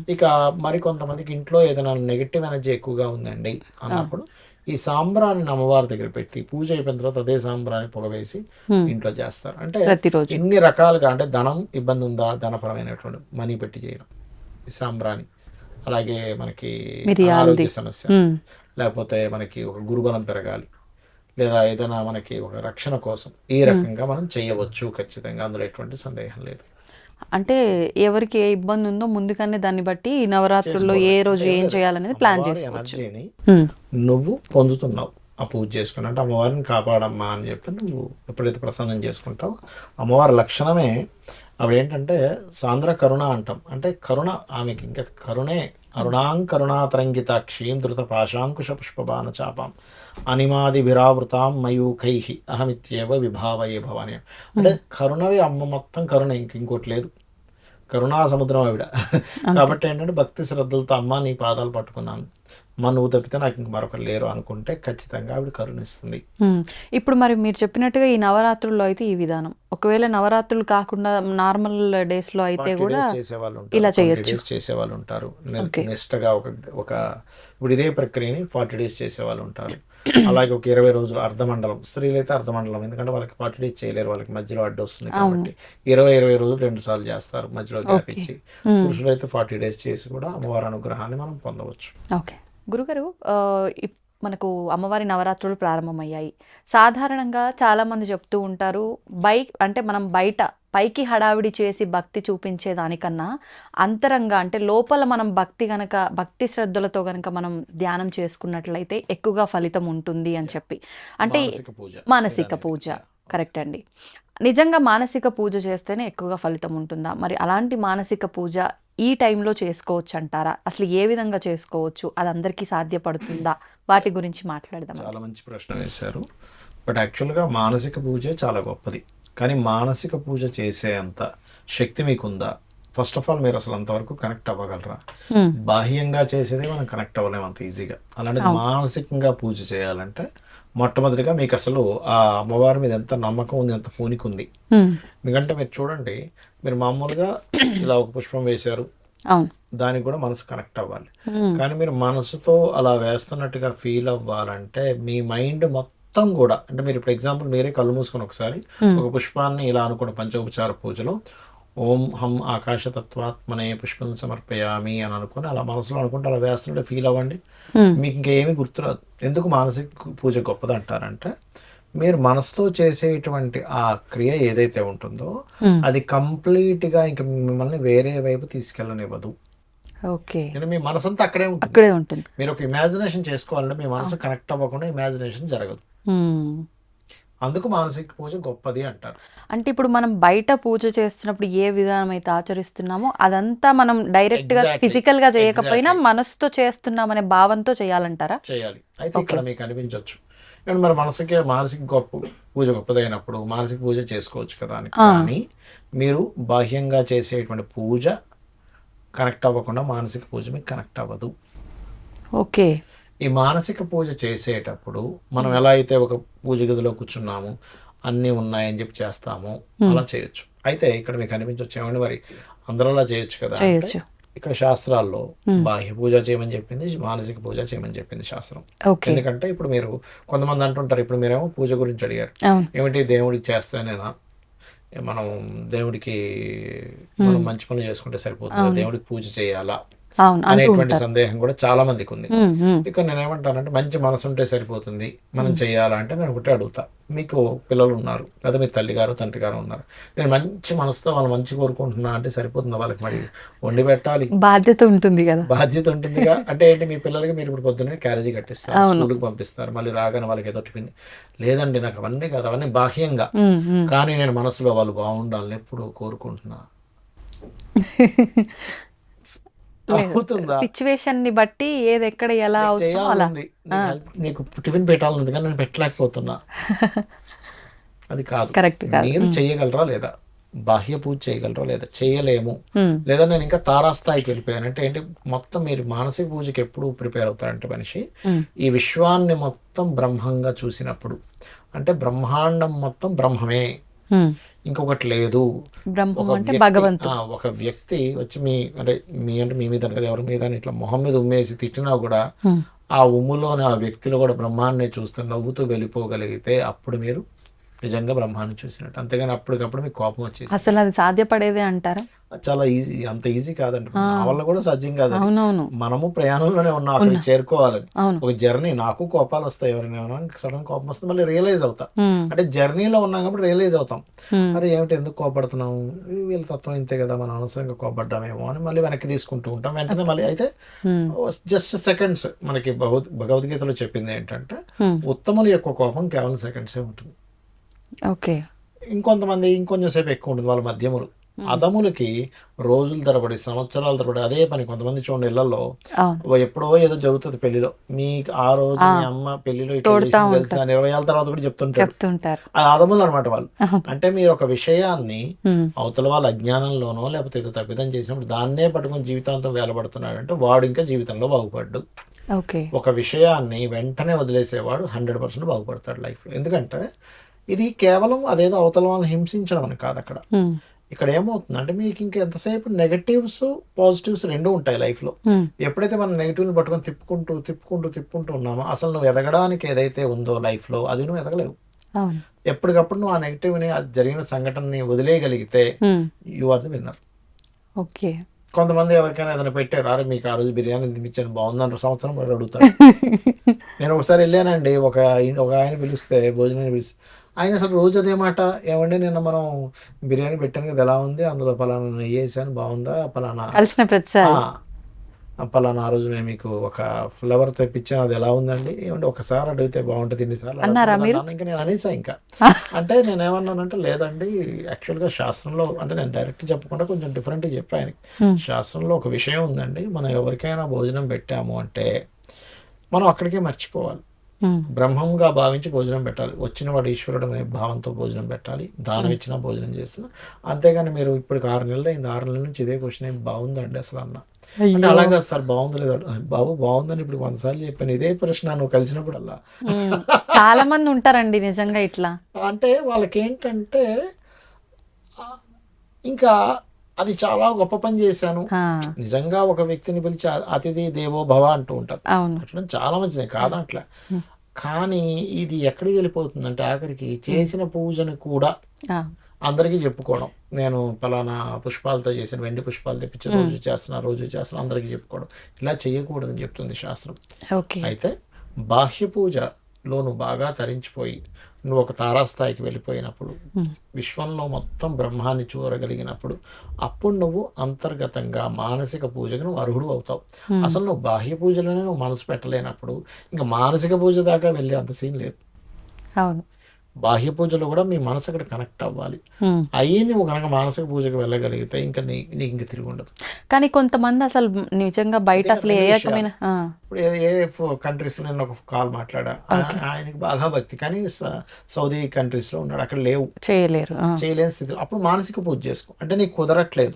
ఇక మరి కొంతమందికి ఇంట్లో ఏదైనా నెగిటివ్ ఎనర్జీ ఎక్కువగా ఉందండి అన్నప్పుడు ఈ సాంబ్రాన్ని అమ్మవారి దగ్గర పెట్టి పూజ అయిపోయిన తర్వాత అదే సాంబ్రాన్ని పొగవేసి. ఇంట్లో చేస్తారు. అంటే ఎన్ని రకాలుగా అంటే ధనం ఇబ్బంది ఉందా? ధనపరమైనటువంటి మనీ పెట్టి చేయడం. ఈ సాంబ్రాణి. అలాగే మనకి. ఆరోగ్య సమస్య. లేకపోతే మనకి ఒక గురుబలం పెరగాలి. లేదా ఏదైనా మనకి ఒక రక్షణ కోసం ఈ రకంగా మనం చేయవచ్చు ఖచ్చితంగా. అందులో ఎటువంటి సందేహం లేదు. అంటే ఎవరికి ఏ ఇబ్బంది ఉందో ముందుగానే దాన్ని బట్టి నవరాత్రుల్లో ఏ రోజు ఏం చేయాలనేది ప్లాన్ చేసుకోవచ్చు. నువ్వు పొందుతున్నావు. ఆ పూజ చేసుకుని అంటే అమ్మవారిని కాపాడమ్మా అని చెప్పి నువ్వు ఎప్పుడైతే ప్రసన్నం చేసుకుంటావో అమ్మవారి లక్షణమే అవి ఏంటంటే సాంద్ర కరుణ అంటాం. అంటే కరుణ ఆమెకి ఇంకా కరుణే అరుణాం కరుణాతరంగితాక్షీం ధృత పాశాంకుశ పుష్పబాణ చాపాం అనిమాది విరావృతాం మయూఖై అహమిత్యేవ విభావయే భవాని. అంటే కరుణవే అమ్మ మొత్తం కరుణ ఇంక ఇంకోటి లేదు. కరుణా సముద్రం ఆవిడ కాబట్టి ఏంటంటే భక్తి శ్రద్ధలతో అమ్మ నీ పాదాలు పట్టుకున్నాను. అమ్మ నువ్వు తప్పితే నాకు ఇంక మరొకరు లేరు అనుకుంటే ఖచ్చితంగా ఆవిడ కరుణిస్తుంది. ఇప్పుడు మరి మీరు చెప్పినట్టుగా ఈ నవరాత్రుల్లో అయితే ఈ విధానం. ఒకవేళ నవరాత్రులు కాకుండా నార్మల్ డేస్లో అయితే 40 కూడా చేసేవాళ్ళు ఇలా 20 చేయొచ్చు. చేసేవాళ్ళు ఉంటారు. నెక్స్ట్గా ఒక ఒక ఇప్పుడు ఇదే ప్రక్రియని ఫార్టీ డేస్ చేసేవాళ్ళు ఉంటారు. అలాగే ఒక ఇరవై రోజులు అర్ధమండలం. స్త్రీలు అయితే అర్ధమండలం. ఎందుకంటే వాళ్ళకి ఫార్టీ డేస్ చేయలేరు. వాళ్ళకి మధ్యలో అడ్డు వస్తుంది కాబట్టి ఇరవై ఇరవై రోజులు రెండు సార్లు చేస్తారు. మధ్యలో గ్యాప్ ఇచ్చి. పురుషులు అయితే ఫార్టీ డేస్ చేసి కూడా అమ్మవారి అనుగ్రహాన్ని మనం పొందవచ్చు. ఓకే. గురుగారు మనకు అమ్మవారి నవరాత్రులు ప్రారంభమయ్యాయి. సాధారణంగా చాలా మంది చెప్తూ ఉంటారు బైక్ అంటే మనం బయట పైకి హడావిడి చేసి భక్తి చూపించే దానికన్నా అంతరంగా అంటే లోపల మనం భక్తి గనక భక్తి శ్రద్ధలతో గనక మనం ధ్యానం చేసుకున్నట్లయితే ఎక్కువగా ఫలితం ఉంటుంది అని చెప్పి. అంటే మానసిక పూజ. కరెక్ట్ అండి. నిజంగా మానసిక పూజ చేస్తేనే ఎక్కువగా ఫలితం ఉంటుందా? మరి అలాంటి మానసిక పూజ ఈ టైంలో చేసుకోవచ్చు అంటారా అసలు ఏ విధంగా చేసుకోవచ్చు? అది అందరికీ సాధ్యపడుతుందా? వాటి గురించి మాట్లాడదాం చాలా మంచి ప్రశ్న వేశారు. బట్ యాక్చువల్గా మానసిక పూజే చాలా గొప్పది. కానీ మానసిక పూజ చేసే అంత శక్తి మీకుందా? ఫస్ట్ ఆఫ్ ఆల్ మీరు అసలు అంతవరకు కనెక్ట్ అవ్వగలరా. బాహ్యంగా చేసేదే మనం కనెక్ట్ అవ్వలేము అంత ఈజీగా. అలాంటిది మానసికంగా పూజ చేయాలంటే మొట్టమొదటిగా మీకు అసలు ఆ అమ్మవారి మీద ఎంత నమ్మకం ఉంది ఎంత పూనిక ఉంది. ఎందుకంటే మీరు చూడండి మీరు మామూలుగా ఇలా ఒక పుష్పం వేశారు. దానికి కూడా మనసు కనెక్ట్ అవ్వాలి. కానీ మీరు మనసుతో అలా వేస్తున్నట్టుగా ఫీల్ అవ్వాలంటే మీ మైండ్ మొత్తం కూడా అంటే మీరు ఇప్పుడు ఎగ్జాంపుల్ మీరే కళ్ళు మూసుకొని ఒకసారి ఒక పుష్పాన్ని ఇలా అనుకోండి పంచోపచార పూజలో. ఓం హం ఆకాశతత్వాత్మనే పుష్పం సమర్పయామి అని అనుకుని అలా మనసులో అనుకుంటే అలా వేస్తుంటే ఫీల్ అవ్వండి. మీకు ఇంకేమీ గుర్తురాదు. ఎందుకు మానసిక పూజ గొప్పది అంటారంటే మీరు మనసుతో చేసేటువంటి ఆ క్రియ ఏదైతే ఉంటుందో. అది కంప్లీట్గా ఇంక మిమ్మల్ని వేరే వైపు తీసుకెళ్ళనివ్వదు. ఓకే. మీ మనసంతా అక్కడే ఉంటుంది. అక్కడే ఉంటుంది. మీరు ఒక ఇమాజినేషన్ చేసుకోవాలంటే మీ మనసు కనెక్ట్ అవ్వకుండా ఇమాజినేషన్ జరగదు. అందుకు మానసిక పూజ గొప్పది అంటారు. అంటే ఇప్పుడు మనం బయట పూజ చేస్తున్నప్పుడు ఏ విధానం అయితే ఆచరిస్తున్నామో అదంతా మనం డైరెక్ట్గా. ఫిజికల్గా చేయకపోయినా. మనసుతో చేస్తున్నామనే భావంతో చేయాలంటారా? చేయాలి. అయితే ఇక్కడ మీకు అనిపించవచ్చు కానీ మరి మనసుకే మానసిక గొప్ప పూజ గొప్పదైనప్పుడు మానసిక పూజ చేసుకోవచ్చు కదా అని. కానీ మీరు బాహ్యంగా చేసేటువంటి పూజ కనెక్ట్ అవ్వకుండా మానసిక పూజ మీకు కనెక్ట్ అవ్వదు. ఓకే. ఈ మానసిక పూజ చేసేటప్పుడు మనం ఎలా అయితే ఒక పూజ గదిలో కూర్చున్నాము అన్నీ ఉన్నాయని చెప్పి చేస్తామో అలా చేయొచ్చు. అయితే ఇక్కడ మీకు అనిపించవచ్చు ఏమండి మరి అందరూ అలా చేయొచ్చు కదా ఇక్కడ శాస్త్రాల్లో బాహ్య పూజ చేయమని చెప్పింది మానసిక పూజ చేయమని చెప్పింది శాస్త్రం. ఎందుకంటే ఇప్పుడు మీరు కొంతమంది అంటుంటారు ఇప్పుడు మీరేమో పూజ గురించి అడిగారు. ఏమిటి దేవుడికి చేస్తేనేనా? మనం దేవుడికి మనం మంచి పనులు చేసుకుంటే సరిపోతుంది? దేవుడికి పూజ చేయాలా? అనేటువంటి సందేహం కూడా చాలా మందికి ఉంది ఉమ్, ఉమ్, ఇక నేను ఏమంటానంటే మంచి మనసు ఉంటే సరిపోతుంది. మనం చేయాలంటే నేను ఒకటే అడుగుతా. మీకు పిల్లలు ఉన్నారు లేదా మీ తల్లి గారు తండ్రి గారు ఉన్నారు. నేను మంచి మనసుతో వాళ్ళు మంచి కోరుకుంటున్నా అంటే సరిపోతుంది వాళ్ళకి? మరి వండి పెట్టాలి. బాధ్యత ఉంటుంది కదా. బాధ్యత ఉంటుందిగా. అంటే ఏంటి మీ పిల్లలకి మీరు ఇప్పుడు పొద్దున్నే క్యారేజీ కట్టిస్తారు స్కూల్కి పంపిస్తారు మళ్ళీ రాగానే వాళ్ళకి ఏదో టిఫిన్. లేదండి నాకు అవన్నీ కాదు అవన్నీ బాహ్యంగా. కానీ నేను మనసులో వాళ్ళు బాగుండాలని ఎప్పుడు కోరుకుంటున్నా. అవుతుందా? సిచ్యువేషన్ని బట్టి ఏది ఎక్కడ ఎలా అవసరం అలా. నీకు టిఫిన్ పెట్టాలనుంది కానీ నేను పెట్టలేకపోతున్నా. అది కాదు. కరెక్ట్ మీరు చేయగలరా లేదా? బాహ్య పూజ చేయగలరా లేదా? చేయలేము. లేదా నేను ఇంకా తారాస్థాయికి వెళ్ళిపోయాను. అంటే ఏంటి? మొత్తం మీరు మానసిక పూజకి ఎప్పుడు ప్రిపేర్ అవుతారంటే మనిషి ఈ విశ్వాన్ని మొత్తం బ్రహ్మంగా చూసినప్పుడు. అంటే బ్రహ్మాండం మొత్తం బ్రహ్మమే. ఇంకొకటి లేదు. ఒక అంటే వ్యక్తి- వచ్చి మీ అంటే మీ అంటే మీ మీద కదా ఎవరి మీద ఇట్లా మొహం మీద ఉమ్మేసి తిట్టినా కూడా ఆ ఉమ్ములోని ఆ వ్యక్తిలో కూడా బ్రహ్మాన్ని చూస్తూ నవ్వుతూ వెళ్ళిపోగలిగితే అప్పుడు మీరు నిజంగా బ్రహ్మాన్ని చూసినట్టు. అంతేగాని అప్పటికప్పుడు మీకు కోపం వచ్చేసి అసలు అది సాధ్యపడేదే అంటారా? చాలా ఈజీ అంత ఈజీ కాదండి. నా వల్ల కూడా సాధ్యం కాదు మనము ప్రయాణంలోనే ఉన్నాం అక్కడికి చేరుకోవాలని. ఒక జర్నీ నాకు కోపాలు వస్తాయి ఎవరైనా సడన్ కోపం వస్తే మళ్ళీ రియలైజ్ అవుతా. అంటే జర్నీలో ఉన్నాం కాబట్టి రియలైజ్ అవుతాం. అరే ఏమిటి ఎందుకు కోపడుతున్నాం వీళ్ళ తత్వం ఇంతే కదా మనం అనవసరంగా కోపడ్డామేమో అని మళ్ళీ వెనక్కి తీసుకుంటూ ఉంటాం. వెంటనే మళ్ళీ అయితే జస్ట్ సెకండ్స్ మనకి భగవద్ భగవద్గీతలో చెప్పింది ఏంటంటే ఉత్తముల యొక్క కోపం కేవలం సెకండ్సే ఉంటుంది. ఓకే. ఇంకొంతమంది ఇంకొంచెం సేపు ఎక్కువ ఉంటుంది వాళ్ళ మధ్యములు. అదములకి రోజుల తరబడి సంవత్సరాల తరబడి అదే పని కొంతమంది చూడండి ఇళ్ళలో ఎప్పుడో ఏదో జరుగుతుంది పెళ్ళిలో మీకు ఆ రోజు మీ అమ్మ పెళ్ళిలో తెలుసా ఇరవై ఏళ్ళ తర్వాత కూడా చెప్తుంటారు. అది అదములు అనమాట వాళ్ళు. అంటే మీరు ఒక విషయాన్ని అవతల వాళ్ళ అజ్ఞానంలోనో లేకపోతే ఏదో తప్పిదం చేసినప్పుడు దాన్నే పట్టుకొని జీవితాంతం వేలబడుతున్నాడు అంటే వాడు ఇంకా జీవితంలో బాగుపడ్డు. ఒక విషయాన్ని వెంటనే వదిలేసేవాడు హండ్రెడ్ పర్సెంట్ బాగుపడతాడు లైఫ్లో. ఎందుకంటే ఇది కేవలం అదేదో అవతల వాళ్ళని హింసించడం అని కాదు అక్కడ. ఇక్కడ ఏమవుతుందంటే మీకు ఇంకా ఎంతసేపు నెగటివ్స్ పాజిటివ్స్ రెండు ఉంటాయి లైఫ్లో ఎప్పుడైతే మనం నెగిటివ్ని పట్టుకొని తిప్పుకుంటూ తిప్పుకుంటూ తిప్పుకుంటూ ఉన్నామో అసలు నువ్వు ఎదగడానికి ఏదైతే ఉందో లైఫ్లో అది నువ్వు ఎదగలేవు. ఎప్పటికప్పుడు నువ్వు ఆ నెగిటివ్ని జరిగిన సంఘటనని వదిలేయగలిగితే you are the winner okay. కొంతమంది ఎవరికైనా ఏదైనా పెట్టారు అరే మీకు ఆ రోజు బిర్యానీ తినిపించాను బాగుందంటారు సంవత్సరం పాటు అడుగుతారు. నేను ఒకసారి వెళ్ళానండి ఒక ఒక ఆయన పిలిస్తే భోజనాన్ని పిలిస్తే ఆయన అసలు రోజు అదే మాట ఏమండి నిన్న మనం బిర్యానీ పెట్టాను కదా ఎలా ఉంది? అందులో పలానా నెయ్యి వేసాను బాగుందా? పలానా కలిసిన ప్రతిసారి. పలానా ఆ రోజు నేను మీకు ఒక ఫ్లవర్ తెప్పించాను అది ఎలా ఉందండి? ఏమంటే ఒకసారి అడిగితే బాగుంటుంది ఇన్నిసార్లు. ఇంకా నేను అనేసా ఇంకా. అంటే నేను ఏమన్నానంటే లేదండి యాక్చువల్గా శాస్త్రంలో అంటే నేను డైరెక్ట్ చెప్పకుండా కొంచెం డిఫరెంట్గా చెప్పాను ఆయనకి. శాస్త్రంలో ఒక విషయం ఉందండి మనం ఎవరికైనా భోజనం పెట్టాము అంటే మనం అక్కడికే మర్చిపోవాలి. బ్రహ్మంగా భావించి భోజనం పెట్టాలి. వచ్చిన వాడు ఈశ్వరుడు అనే భావంతో భోజనం పెట్టాలి. దానం ఇచ్చిన భోజనం చేసిన. అంతేగాని మీరు ఇప్పటికి ఆరు నెలలు అయింది. ఆరు నెలల నుంచి ఇదే క్వశ్చన్ ఏం బాగుందండి అసలు అన్న. అంటే. అలాగా సార్ బాగుంది లేదు బాబు బాగుందని ఇప్పుడు వందసార్లు చెప్పాను. ఇదే ప్రశ్న నువ్వు కలిసినప్పుడల్లా. ఉమ్, చాలా మంది ఉంటారండి నిజంగా ఇట్లా. అంటే వాళ్ళకి ఏంటంటే ఇంకా అది చాలా గొప్ప పని చేశాను. నిజంగా ఒక వ్యక్తిని పిలిచి "అ- అతిథి దేవో భవ అంటూ ఉంటారు. అట్లా చాలా మంచిదే. కాదనట్లే కానీ ఇది ఎక్కడికి వెళ్ళిపోతుందంటే ఆఖరికి చేసిన పూజను కూడా అందరికీ చెప్పుకోవడం. నేను పలానా పుష్పాలతో చేసిన వెండి పుష్పాలు తెప్పించి రోజు చేస్తున్నా రోజు చేస్తున్నా అందరికీ చెప్పుకోవడం. ఇలా చేయకూడదని చెప్తుంది శాస్త్రం. అయితే బాహ్య పూజలో నువ్వు బాగా తరించిపోయి నువ్వు ఒక తారాస్థాయికి వెళ్ళిపోయినప్పుడు విశ్వంలో మొత్తం బ్రహ్మాన్ని చూడగలిగినప్పుడు అప్పుడు నువ్వు అంతర్గతంగా మానసిక పూజకు నువ్వు అర్హుడు అవుతావు. అసలు నువ్వు బాహ్య పూజలోనే నువ్వు మనసు పెట్టలేనప్పుడు ఇంకా మానసిక పూజ దాకా వెళ్ళే అంత సీన్ లేదు. అవును. బాహ్య పూజలో కూడా మీ మనసు అక్కడ కనెక్ట్ అవ్వాలి. ఉమ్. అయ్యి నువ్వు కనుక మానసిక పూజకు వెళ్ళగలిగితే ఇంకా నీ నీకు ఇంక తిరిగి ఉండదు. కానీ కొంతమంది అసలు నిజంగా బయట అసలు ఏ రకమైన ఇప్పుడు ఏ కంట్రీస్లో నేను ఒక కాల్ మాట్లాడా ఆయనకి బాగా భక్తి. కానీ సౌదీ కంట్రీస్లో ఉన్నాడు అక్కడ లేవు. చేయలేరు చేయలేని స్థితిలో. అప్పుడు మానసిక పూజ చేసుకో. అంటే నీకు కుదరట్లేదు.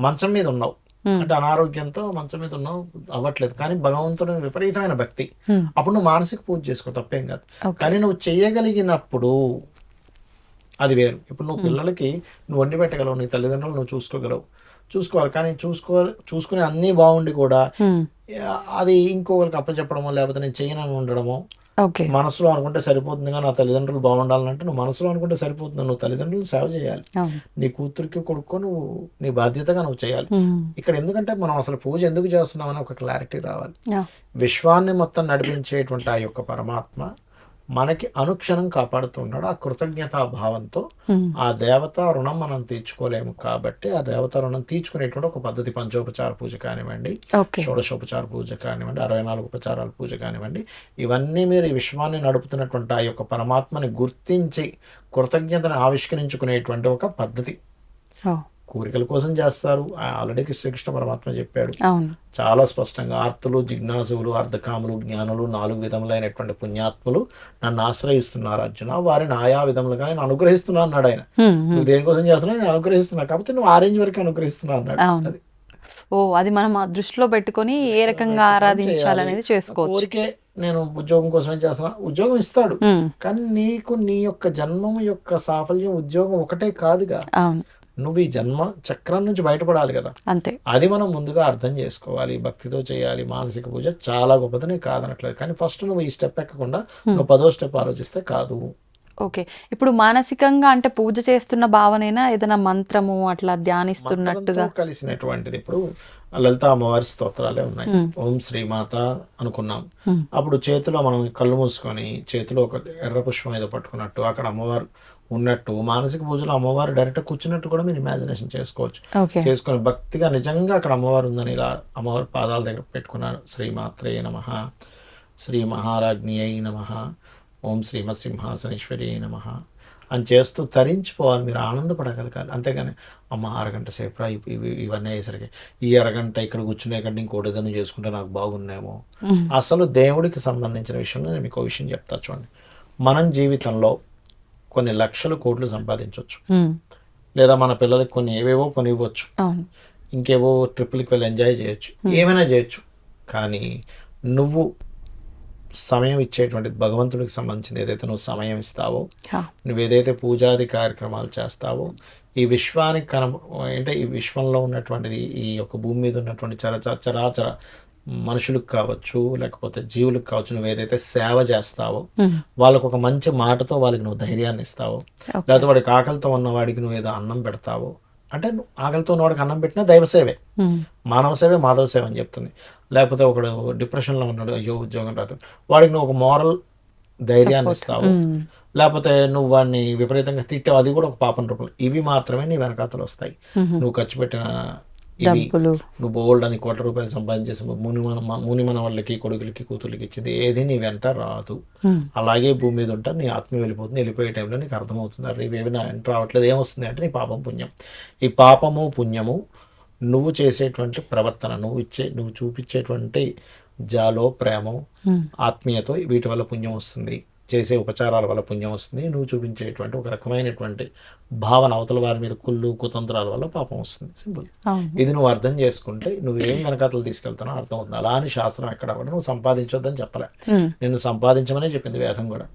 మంచం మీద ఉన్నావు. అంటే అనారోగ్యంతో మంచం మీద ఉన్నావు అవ్వట్లేదు. కానీ భగవంతుడు విపరీతమైన భక్తి. అప్పుడు నువ్వు మానసిక పూజ చేసుకో తప్పేం కాదు. కానీ నువ్వు చేయగలిగినప్పుడు అది వేరు. ఇప్పుడు నువ్వు పిల్లలకి నువ్వు వండి పెట్టగలవు నీ తల్లిదండ్రులు నువ్వు చూసుకోగలవు. చూసుకోవాలి. కానీ చూసుకో చూసుకునే అన్నీ బాగుండి కూడా అది ఇంకొకరికి అప్పచెప్పడమో లేకపోతే నేను చేయనని ఉండడమో మనసులో అనుకుంటే సరిపోతుంది కానీ నా తల్లిదండ్రులు బాగుండాలంటే నువ్వు మనసులో అనుకుంటే సరిపోతుంది. నువ్వు తల్లిదండ్రులు సేవ చేయాలి. నీ కూతురికి కొడుకో నువ్వు నీ బాధ్యతగా నువ్వు చేయాలి. ఇక్కడ ఎందుకంటే మనం అసలు పూజ ఎందుకు చేస్తున్నామని ఒక క్లారిటీ రావాలి. విశ్వాన్ని మొత్తం నడిపించేటువంటి ఆ యొక్క పరమాత్మ మనకి అనుక్షణం కాపాడుతున్నాడు. ఆ కృతజ్ఞతా భావంతో ఆ దేవతా రుణం మనం తీర్చుకోలేము కాబట్టి ఆ దేవతా రుణం తీర్చుకునేటువంటి ఒక పద్ధతి. పంచోపచార పూజ కానివ్వండి షోడశోపచార పూజ కానివ్వండి అరవై నాలుగు ఉపచారాల పూజ కానివ్వండి ఇవన్నీ మీరు ఈ విశ్వాన్ని నడుపుతున్నటువంటి ఆ యొక్క పరమాత్మని గుర్తించి కృతజ్ఞతను ఆవిష్కరించుకునేటువంటి ఒక పద్ధతి. కోరికల కోసం చేస్తారు. ఆల్రెడీ శ్రీకృష్ణ పరమాత్మ చెప్పాడు. చాలా స్పష్టంగా ఆర్తులు జిజ్ఞాసులు అర్ధకాములు జ్ఞానులు నాలుగు విధములైనటువంటి పుణ్యాత్ములు నన్ను ఆశ్రయిస్తున్నారు అర్జున. వారిని ఆయా విధములుగా నేను అనుగ్రహిస్తున్నా అన్నాడు ఆయన. నువ్వు దేనికోసం చేస్తున్నావు? నేను అనుగ్రహిస్తున్నా. కాబట్టి నువ్వు ఆ రేంజ్ వరకు అనుగ్రహిస్తున్నా అన్నాడు. అది. ఓ అది మనం ఆ దృష్టిలో పెట్టుకొని ఏ రకంగా ఆరాధించాలనేది చేసుకోవచ్చు. కోరికే నేను ఉద్యోగం కోసమే చేస్తున్నా. ఉద్యోగం ఇస్తాడు. కానీ నీకు నీ యొక్క జన్మం యొక్క సాఫల్యం ఉద్యోగం ఒకటే కాదుగా. అవును. నువ్వు ఈ జన్మ చక్రం నుంచి బయటపడాలి కదా. అంతే. అది మనం ముందుగా అర్థం చేసుకోవాలి భక్తితో చేయాలి మానసిక పూజ చాలా గొప్పదని కాదనట్లేదు. కానీ ఫస్ట్ నువ్వు ఈ స్టెప్ ఎక్కకుండా నువ్వు పదో స్టెప్ ఆలోచిస్తే కాదు. ఓకే. ఇప్పుడు మానసికంగా అంటే పూజ చేస్తున్న భావనైనా ఏదైనా మంత్రము అట్లా ధ్యానిస్తున్నట్టుగా? కలిసినటువంటిది ఇప్పుడు లలిత అమ్మవారి స్తోత్రాలే ఉన్నాయి. ఓం శ్రీమాత అనుకున్నాం. అప్పుడు చేతిలో మనం కళ్ళు మూసుకొని చేతిలో ఒక ఎర్ర పుష్పం ఏదో పట్టుకున్నట్టు అక్కడ అమ్మవారు ఉన్నట్టు మానసిక పూజలో అమ్మవారు డైరెక్ట్ కూర్చున్నట్టు కూడా మీరు ఇమాజినేషన్ చేసుకోవచ్చు. చేసుకొని భక్తిగా నిజంగా అక్కడ అమ్మవారు ఉందని ఇలా అమ్మవారి పాదాల దగ్గర పెట్టుకున్నారు. శ్రీమాత్రే నమ. శ్రీ మహారాజ్ఞి అయి నమ. ఓం శ్రీమత్ సింహాసనేశ్వరి నమ. అని చేస్తూ తరించిపోవాలి. మీరు ఆనందపడగలగాలి. అంతేగాని అమ్మ అరగంట సేపు ఇవి- ఇవి ఇవన్నీ అయ్యేసరికి ఈ అరగంట ఇక్కడ కూర్చునే కంటే ఇంకోటి ఏదైనా చేసుకుంటే నాకు బాగున్నేమో అసలు దేవుడికి సంబంధించిన విషయంలో నేను మీకు ఒక విషయం చెప్తా చూడండి. మనం జీవితంలో కొన్ని లక్షల కోట్లు సంపాదించవచ్చు లేదా మన పిల్లలకి కొన్ని ఏవేవో కొని ఇవ్వచ్చు. అవును. ఇంకేవో ట్రిప్పులకి వెళ్ళి ఎంజాయ్ చేయొచ్చు. ఏమైనా చేయొచ్చు. కానీ నువ్వు సమయం ఇచ్చేటువంటి భగవంతుడికి సంబంధించింది ఏదైతే నువ్వు సమయం ఇస్తావో నువ్వు ఏదైతే పూజాది కార్యక్రమాలు చేస్తావో ఈ విశ్వానికి కన అంటే ఈ విశ్వంలో ఉన్నటువంటిది ఈ యొక్క భూమి మీద ఉన్నటువంటి చర చర- చరాచర మనుషులకు కావచ్చు లేకపోతే జీవులకు కావచ్చు నువ్వు ఏదైతే సేవ చేస్తావో వాళ్ళకు ఒక మంచి మాటతో వాళ్ళకి నువ్వు ధైర్యాన్ని ఇస్తావో. లేకపోతే వాడికి ఆకలితో ఉన్న వాడికి నువ్వు ఏదో అన్నం పెడతావో. అంటే నువ్వు ఆకలితో ఉన్న వాడికి అన్నం పెట్టినా దైవ సేవే. మానవ సేవే మాధవ సేవ అని చెప్తుంది. లేకపోతే ఒకడు డిప్రెషన్లో ఉన్నాడు అయ్యో ఉద్యోగం రాదు. వాడికి నువ్వు ఒక మోరల్ ధైర్యాన్ని ఇస్తావు. లేకపోతే నువ్వు వాడిని విపరీతంగా తిట్టావు అది కూడా ఒక పాపం రూపంలో. ఇవి మాత్రమే నీ వెనకాతలు వస్తాయి. నువ్వు ఖర్చు పెట్టిన డబ్బులు నువ్వు బోల్డ్ అని కోట్ల రూపాయలు సంపాదించేసి ముని మన ముని మన వాళ్ళకి కొడుకులకి కూతుర్లకి ఇచ్చింది ఏది నీ వెంట రాదు. అలాగే భూమి మీద ఉంటా నీ ఆత్మ వెళ్ళిపోతుంది వెళ్ళిపోయే టైంలో నీకు అర్థమవుతుంది. అరే ఇవేవి నా వెంట రావట్లేదు ఏమొస్తుంది అంటే నీ పాపం పుణ్యం. ఈ పాపము పుణ్యము నువ్వు చేసేటువంటి ప్రవర్తన నువ్వు ఇచ్చే నువ్వు చూపించేటువంటి జాలో ప్రేమో ఆత్మీయతో వీటి వల్ల పుణ్యం వస్తుంది. చేసే ఉపచారాల వల్ల పుణ్యం వస్తుంది. నువ్వు చూపించేటువంటి ఒక రకమైనటువంటి భావన అవతల వారి మీద కుళ్ళు కుతంత్రాల వల్ల పాపం వస్తుంది. సింపుల్. ఇది నువ్వు అర్థం చేసుకుంటే నువ్వు ఏం వెనకాతలు తీసుకెళ్తానో అర్థం అవుతుంది. అలా అని శాస్త్రం ఎక్కడ కూడా నువ్వు సంపాదించొద్దని చెప్పలే. నిన్ను సంపాదించమనే చెప్పింది వేదం కూడా.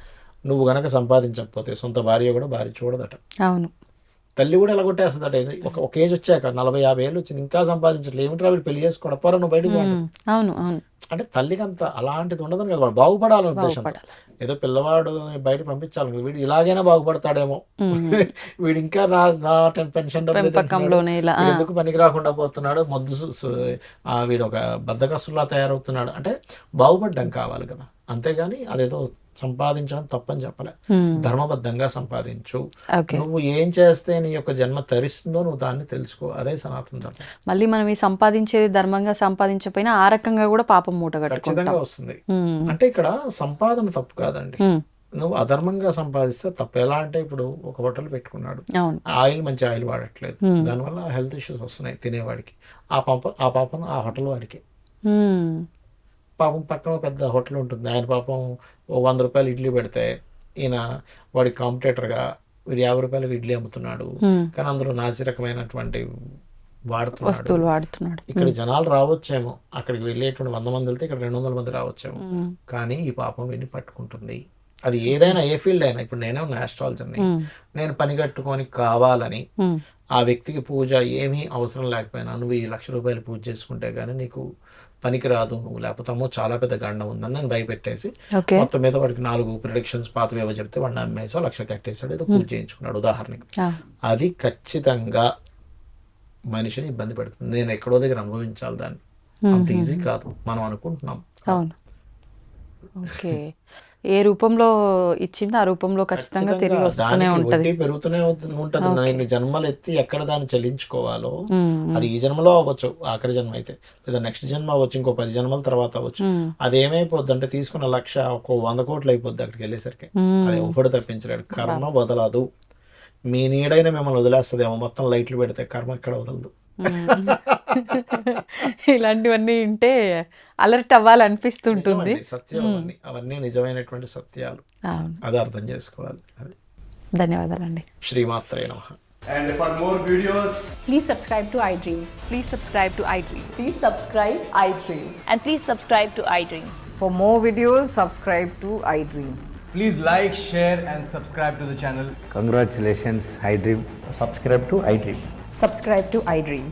నువ్వు గనక సంపాదించకపోతే సొంత భార్య కూడా భార్య చూడదట. అవును. తల్లి కూడా ఎలా కొట్టేస్తుందట ఒక ఒక ఏజ్ వచ్చాక నలభై యాభై ఏళ్ళు వచ్చింది. ఇంకా సంపాదించట్లేదు ఏమిట్రా వీడు పెళ్ళి చేసుకోవడం? పోరా నువ్వు బయటకు అవును అవును. అంటే తల్లికి అంత అలాంటిది ఉండదని కదా. వాడు బాగుపడాలనే ఉద్దేశం. ఏదో పిల్లవాడు బయట పంపించాలి వీడు ఇలాగైనా బాగుపడతాడేమో. వీడు ఇంకా నా నా పెన్షన్ ఎందుకు పనికి రాకుండా పోతున్నాడు? మొద్దు వీడు ఒక బద్దకస్తులా తయారవుతున్నాడు. అంటే బాగుపడ్డం కావాలి కదా. అంతేగాని అదేదో సంపాదించడం తప్పని చెప్పలే. ధర్మబద్ధంగా సంపాదించు. నువ్వు ఏం చేస్తే నీ యొక్క జన్మ తరిస్తుందో నువ్వు దాన్ని తెలుసుకో. అదే సనాతన ధర్మం. మళ్ళీ మనం ఈ సంపాదించేది ధర్మంగా సంపాదించకపోయినా ఆ రకంగా కూడా పాపం మూట ఖచ్చితంగా వస్తుంది. అంటే ఇక్కడ సంపాదన తప్పు కాదండి. నువ్వు అధర్మంగా సంపాదిస్తే తప్పు. ఎలా అంటే ఇప్పుడు ఒక హోటల్ పెట్టుకున్నాడు. ఆయిల్ మంచి ఆయిల్ వాడట్లేదు. దానివల్ల హెల్త్ ఇష్యూస్ వస్తున్నాయి తినేవాడికి. ఆ పాప ఆ పాపను ఆ హోటల్ వాడికి. పాపం పక్కన పెద్ద హోటల్ ఉంటుంది. ఆయన పాపం ఓ వంద రూపాయలు ఇడ్లీ పెడితే ఈయన వాడి కాంపిటేటర్గా వీడు యాభై రూపాయలకు ఇడ్లీ అమ్ముతున్నాడు. కానీ అందులో నాసి రకమైనటువంటి వాడుతున్నాడు. వస్తువులు వాడుతున్నాడు. ఇక్కడ జనాలు రావచ్చేమో. అక్కడికి వెళ్ళేటువంటి వంద మంది వెళ్తే ఇక్కడ రెండు వందల మంది రావచ్చేమో. కానీ ఈ పాపం వీడిని పట్టుకుంటుంది. అది ఏదైనా ఏ ఫీల్డ్ అయినా ఇప్పుడు నేనే ఉన్న ఆస్ట్రాలజర్ని నేను పని కట్టుకొని కావాలని ఆ వ్యక్తికి పూజ ఏమీ అవసరం లేకపోయినా నువ్వు ఈ లక్ష రూపాయలు పూజ చేసుకుంటే కానీ నీకు పనికి రాదు నువ్వు లేకపోతే అమ్మో చాలా పెద్ద గండం ఉందని నేను భయపెట్టేసి మొత్తం మీద వాడికి నాలుగు ప్రిడిక్షన్స్ పాతవి ఏవో చెప్తే వాడిని అమ్మేసో లక్ష కట్టేసాడు ఏదో పూజ చేయించుకున్నాడు ఉదాహరణకి. అది ఖచ్చితంగా మనిషిని ఇబ్బంది పెడుతుంది. నేను ఎక్కడో దగ్గర అనుభవించాలి దాన్ని. అంత ఈజీ కాదు. మనం అనుకుంటున్నాం. అవును. ఓకే. ఏ రూపంలో ఇచ్చిందో ఆ రూపంలో ఖచ్చితంగా తిరిగి వస్తూనే ఉంటది. పెరుగుతూనే ఉంటది నేను జన్మలు ఎత్తి ఎక్కడ దాన్ని చెల్లించుకోవాలో అది ఈ జన్మలో అవ్వచ్చు ఆఖరి జన్మ అయితే. లేదా నెక్స్ట్ జన్మ అవ్వచ్చు ఇంకో పది జన్మల తర్వాత అవ్వచ్చు. అది ఏమైపోద్ది అంటే తీసుకున్న లక్ష ఒక వంద కోట్లు అయిపోద్ది అక్కడికి వెళ్ళేసరికి. అది ఒకటి తప్పించలేడు. కర్మ వదలదు. మీ నీడైన మిమ్మల్ని వదిలేస్తుందేమో. మొత్తం లైట్లు పెడితే కర్మ ఇక్కడ వదలదు. ఇలాంటివన్నీ వింటే అలర్ట్ అవ్వాలనిపిస్తుంటుంది సత్యం అవన్నీ అవన్నీ నిజమైనటువంటి సత్యాలు అది అర్థం చేసుకోవాలి అది ధన్యవాదాలండి శ్రీమాత్రే నమః And for more videos, Please subscribe to iDream. Please subscribe to iDream. Please subscribe iDreams. And please subscribe to iDream. For more videos, subscribe to iDream. please like, share, and subscribe to the channel. Congratulations, iDream. subscribe to iDream. Subscribe to iDream.